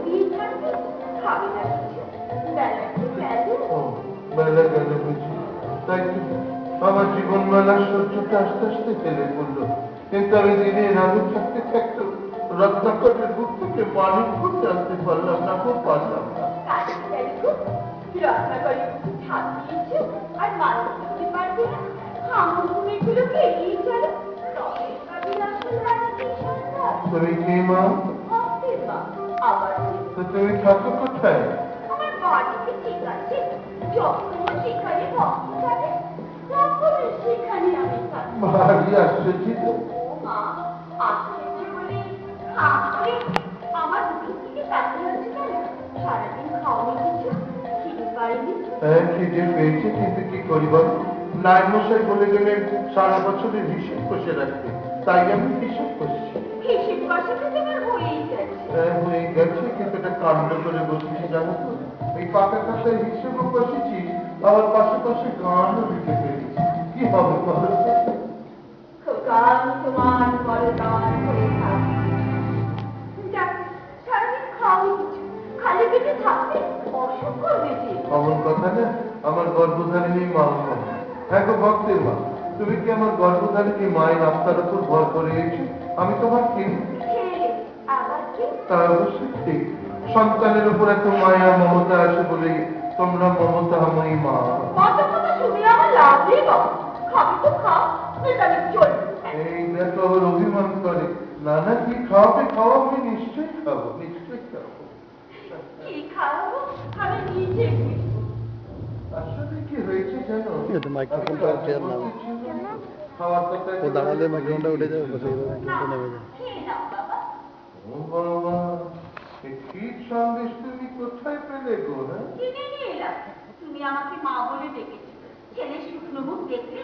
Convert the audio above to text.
কি গেল বুঝি। তাই আমার জীবন মেলা সহ্যটা আস্তে আস্তে ফেলে পড়ল কিন্তু আমি দিনের আগে থাকতে থাকতে রত্নাকরের বুক থেকে পানি খুব জানতে পারলাম না খুব পারলাম তুমি কে মা? তো তুমি থাকো কোথায়? ভারী আশ্চর্য তো। খিদে পেয়েছে কিন্তু কি করি বলো? নাইন মশাই বলে গেলেন সারা বছরের হিসেব কষে রাখতে। তাই আমি হিসেব করছি হিসেব কষাতে তোমার কাণ্ড করে বসেছি জানো তো? এই পাকা কাছে হিসেবও বসেছি আবার পাশাপাশি গানও লিখে ফেলেছি কি হবে বলো তো? তোমার বরদান করে থাক যাক সারাদিন খাওয়ানি কিছু খালি পেটে থাকতে অসুখ করবে অমন কথা না আমার গর্ভধারিণী মা মা হ্যাঁ গো ভক্তের মা তুমি কি আমার গর্ভধারিণী মায়ের আত্মার উপর ভর করে আমি তোমার কি? তা অবশ্যই ঠিক সন্তানের উপর এত মায়া মমতা আছে বলেই তোমরা মমতাময়ী মা। কত কথা শুনে আমার লাভ নেই বাবা। খাবি তো খাও এই দেখো আবার অভিমান করে। না না কি খাওয়াবে খাওয়া আমি নিশ্চয়ই খাব নিশ্চয়ই খাব। আমি আসলে কি হয়েছে জানো? মাইক্রোফোনটা আমি। বলছিলাম, খাওয়ার কথা ও দাঁড়ালে মাইক্রোফোনটা উঠে যাবে নেমে যাবে সন্দেশ তুমি কোথায় পেলে গো হ্যাঁ? কিনে নিয়ে এলাম তুমি আমাকে মা বলে ডেকেছো। ছেলে শুকনো মুখ দেখলে?